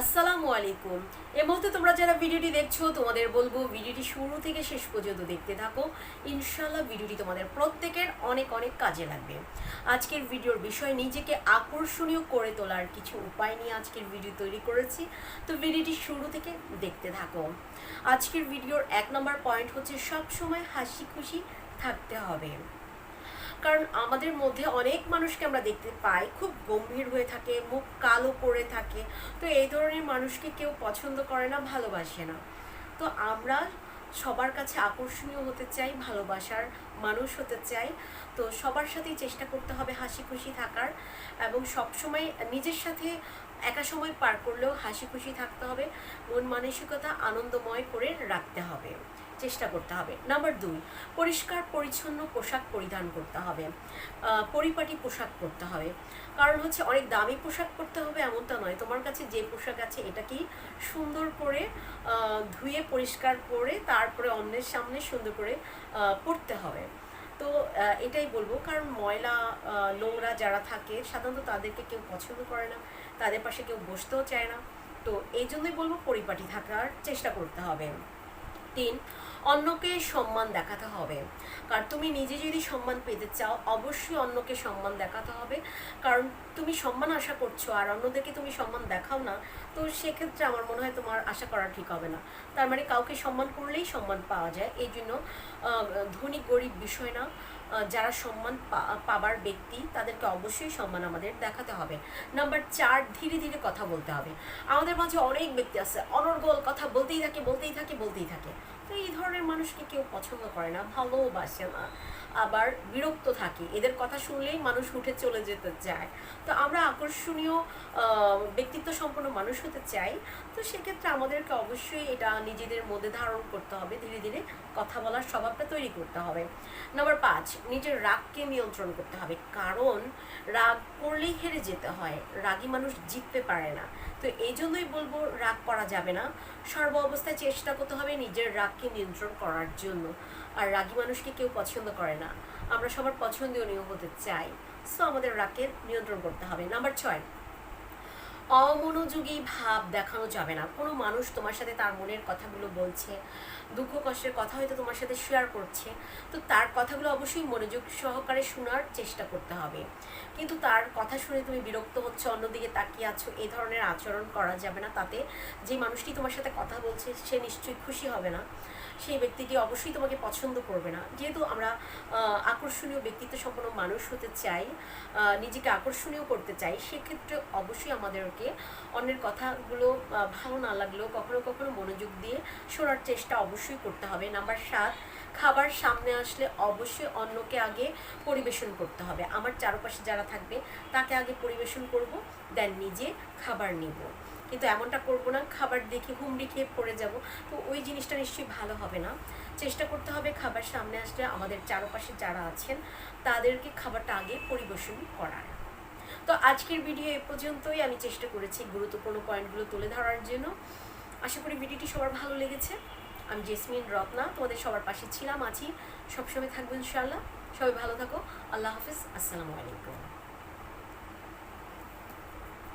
আসসালামু আলাইকুম। এই মুহূর্তে তোমরা যারা ভিডিওটি দেখছ, তোমাদের বলব ভিডিওটি শুরু থেকে শেষ পর্যন্ত দেখতে থাকো। ইনশাল্লাহ ভিডিওটি তোমাদের প্রত্যেকের অনেক অনেক কাজে লাগবে। আজকের ভিডিওর বিষয় নিজেকে আকর্ষণীয় করে তোলার কিছু উপায় নিয়ে আজকের ভিডিও তৈরি করেছি। তো ভিডিওটি শুরু থেকে দেখতে থাকো। আজকের ভিডিওর এক নম্বর পয়েন্ট হচ্ছে সব সময় হাসি খুশি থাকতে হবে। কারণ আমাদের মধ্যে অনেক মানুষকে আমরা দেখতে পাই, খুব গম্ভীর হয়ে থাকে, মুখ কালো করে থাকে। তো এই ধরনের মানুষকে কেউ পছন্দ করে না, ভালোবাসে না। তো আমরা সবার কাছে আকর্ষণীয় হতে চাই, ভালোবাসার মানুষ হতে চাই। তো সবার সাথেই চেষ্টা করতে হবে হাসি খুশি থাকার এবং সবসময় নিজের সাথে একা সময় পার করলেও হাসি খুশি থাকতে হবে, মন মানসিকতা আনন্দময় করে রাখতে হবে, চেষ্টা করতে হবে। নাম্বার দুই, পরিষ্কার, পরিচ্ছন্ন পোশাক পরিধান করতে হবে পরিপাটি পোশাক পরতে হবে। কারণ হচ্ছে অনেক দামি পোশাক পরতে হবে এমনটা নয়, তোমার কাছে যে পোশাক আছে এটাকেই সুন্দর করে ধুয়ে পরিষ্কার করে তারপরে অন্যের সামনে সুন্দর করে পরতে হবে। তো এটাই বলব। কারণ ময়লা নোংরা যারা থাকে, সাধারণত তাদেরকে কেউ পছন্দ করে না। তাদের পাশে কেউ বসতেও চায় না। তো এই জন্যই বলব পরিপাটি থাকার চেষ্টা করতে হবে। তিন অন্যকে সম্মান দেখাতে হবে। কারণ তুমি নিজে যদি সম্মান পেতে চাও, অবশ্যই অন্যকে সম্মান দেখাতে হবে। কারণ তুমি সম্মান আশা করছ আর অন্যদেরকে তুমি সম্মান দেখাও না, তো সেক্ষেত্রে আমার মনে হয় তোমার আশা করা ঠিক হবে না। তার মানে কাউকে সম্মান করলেই সম্মান পাওয়া যায়। এই জন্য ধনী, গরিব বিষয় না যারা সম্মান পাবার ব্যক্তি, তাদেরকে অবশ্যই সম্মান আমাদের দেখাতে হবে। নাম্বার চার, ধীরে ধীরে কথা বলতে হবে। আমাদের মাঝে অনেক ব্যক্তি আছে, অনর্গল, কথা বলতেই থাকে বলতেই থাকে বলতেই থাকে। তো এই ধরনের মানুষকে কেউ পছন্দ করে না, ভালোবাসে না। আবার বিরক্ত থাকে। এদের কথা শুনলেই মানুষ উঠে চলে যেতে চায়। তো আমরা আকর্ষণীয় ব্যক্তিত্ব সম্পন্ন মানুষ হতে চাই। তো সেক্ষেত্রে আমাদেরকে অবশ্যই এটা নিজেদের মধ্যে ধারণ করতে হবে। ধীরে ধীরে কথা বলার স্বভাবটা তৈরি করতে হবে। নাম্বার পাঁচ, নিজের রাগকে নিয়ন্ত্রণ করতে হবে। কারণ রাগ করলেই হেরে যেতে হয়। রাগী মানুষ জিততে পারে না। তো এই জন্যই বলব, রাগ করা যাবে না। সর্ব অবস্থায় চেষ্টা করতে হবে নিজের রাগকে নিয়ন্ত্রণ করার জন্য আর রাগী মানুষকে কেউ পছন্দ করে না। আমরা সবার পছন্দনীয় হতে চাই। সো আমাদের রাগকে নিয়ন্ত্রণ করতে হবে। নাম্বার ছয় অমনোযোগী ভাব দেখানো যাবে না। কোনো মানুষ তোমার সাথে তার মনের কথাগুলো বলছে, দুঃখ কষ্টের কথা হয়তো তোমার সাথে শেয়ার করছে, তো তার কথাগুলো অবশ্যই মনোযোগ সহকারে শোনার চেষ্টা করতে হবে। কিন্তু তার কথা শুনে তুমি বিরক্ত হচ্ছে, অন্যদিকে তাকিয়ে আছো এই ধরনের আচরণ করা যাবে না। তাতে যে মানুষটি তোমার সাথে কথা বলছে, সে নিশ্চয়ই খুশি হবে না। সেই ব্যক্তিটি অবশ্যই তোমাকে পছন্দ করবে না। যেহেতু আমরা আকর্ষণীয় ব্যক্তিত্ব সম্পন্ন মানুষ হতে চাই নিজেকে আকর্ষণীয় করতে চাই, সেক্ষেত্রে অবশ্যই আমাদেরকে অন্যের কথাগুলো ভালো না লাগলেও কখনো কখনো মনোযোগ দিয়ে শোনার চেষ্টা অবশ্যই করতে হবে। নাম্বার সাত, খাবার সামনে আসলে অবশ্যই অন্যকে আগে পরিবেশন করতে হবে। আমার চারপাশে যারা থাকবে, তাকে আগে পরিবেশন করব, দেন নিজে খাবার নিব। কিন্তু এমনটা করব না, খাবার দেখে হুমড়ি খেয়ে পড়ে যাব। তো ওই জিনিসটা নিশ্চয়ই ভালো হবে না। চেষ্টা করতে হবে খাবার সামনে আসলে আমাদের চারপাশে যারা আছেন, তাদেরকে খাবারটা আগে পরিবেশন করার। তো আজকের ভিডিও এ পর্যন্তই। আমি চেষ্টা করেছি গুরুত্বপূর্ণ পয়েন্টগুলো তুলে ধরার জন্য। আশা করি ভিডিওটি সবার ভালো লেগেছে। আমি জেসমিন রত্না, তোমাদের সবার পাশে ছিলাম, আছি। সবসময় থাকব ইনশাআল্লাহ। সবাই ভালো থাকো। আল্লাহ হাফিজ। আসসালামু আলাইকুম।